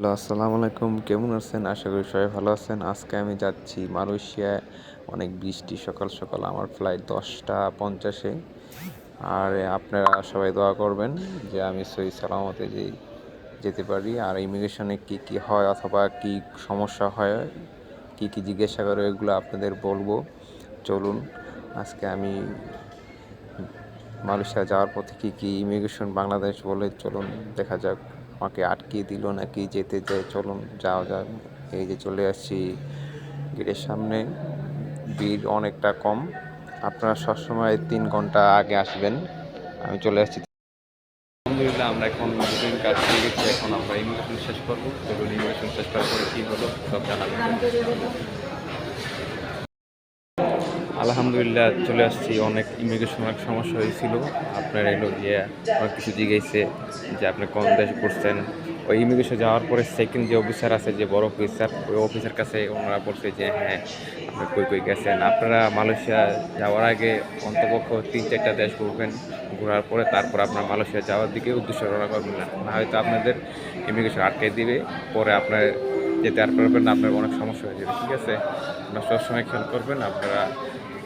Hello, আসসালামু আলাইকুম। কেমন আছেন? আশা করি সবাই ভালো আছেন। আজকে আমি যাচ্ছি মালয়েশিয়ায়। অনেক বৃষ্টি, সকাল সকাল। আমার ফ্লাইট দশটা পঞ্চাশে। আর আপনারা সবাই দোয়া করবেন যে আমি সহি সালামতে যে যেতে পারি। আর ইমিগ্রেশনে কি কি হয় অথবা কি সমস্যা হয়, কি কি জিজ্ঞাসা করে এগুলো আপনাদের বলব। চলুন, আজকে আমি মালয়েশিয়া যাওয়ার পথে কী কী ইমিগ্রেশন বাংলাদেশ বলে চলুন, দেখা যাক। আমাকে আটকিয়ে দিল নাকি যেতে যায়, চলুন যাওয়া যাক। এই যে চলে আসছি গেটের সামনে। ভিড় অনেকটা কম। আপনারা সবসময় তিন ঘণ্টা আগে আসবেন। আমি চলে আসছি। আলহামদুলিল্লাহ, আমরা এখন দুদিন কাজ করে গেছি। এখন আমরা ইমিগ্রেশন শেষ করব। ইমিগ্রেশন শেষ করার পরে কী হলো, সব জানাবেন আলহামদুলিল্লাহ চলে আসছি। অনেক ইমিগ্রেশন অনেক সমস্যা হয়েছিল। আপনার এলো গিয়ে অনেক কিছু জিজ্ঞাসে যে আপনি কোন দেশ করছেন ওই ইমিগ্রেশন যাওয়ার পরে সেকেন্ড যে অফিসার আছে, যে বড় অফিসার ওই অফিসার কাছে ওনারা বলছে যে হ্যাঁ আপনি কই কই গেছেন? আপনারা মালয়েশিয়া যাওয়ার আগে অন্তপক্ষ তিন, চারটা দেশ ঘুরবেন। ঘোরার পরে তারপর আপনার মালয়েশিয়া যাওয়ার দিকে উদ্দেশ্য রওনা করবেন না। না হয়তো আপনাদের ইমিগ্রেশন আটকে দিবে। পরে আপনার যেতে আর পারবেন না, আপনার অনেক সমস্যা হয়ে যাবে। ঠিক আছে? আপনারা সবসময় খেয়াল করবেন, আপনারা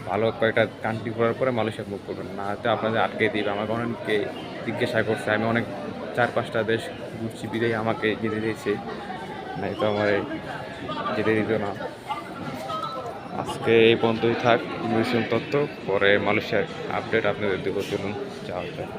ভালো কয়েকটা কান্ট্রি ঘোরার পরে মালয়েশিয়া মুখ করবেন। না হয়তো আপনাদের আটকে দিবে, আমাকে অনেককে জিজ্ঞাসা করছে, আমি অনেক চার পাঁচটা দেশ ঘুরছি বিদেই আমাকে যেতে দিয়েছে। নাই তো আমার যেতে দিত না। আজকে এই পর্যন্তই থাক ইমিগ্রেশন তথ্য, পরে মালয়েশিয়ার আপডেট আপনাদের দেবো, চলুন, যাওয়া যায়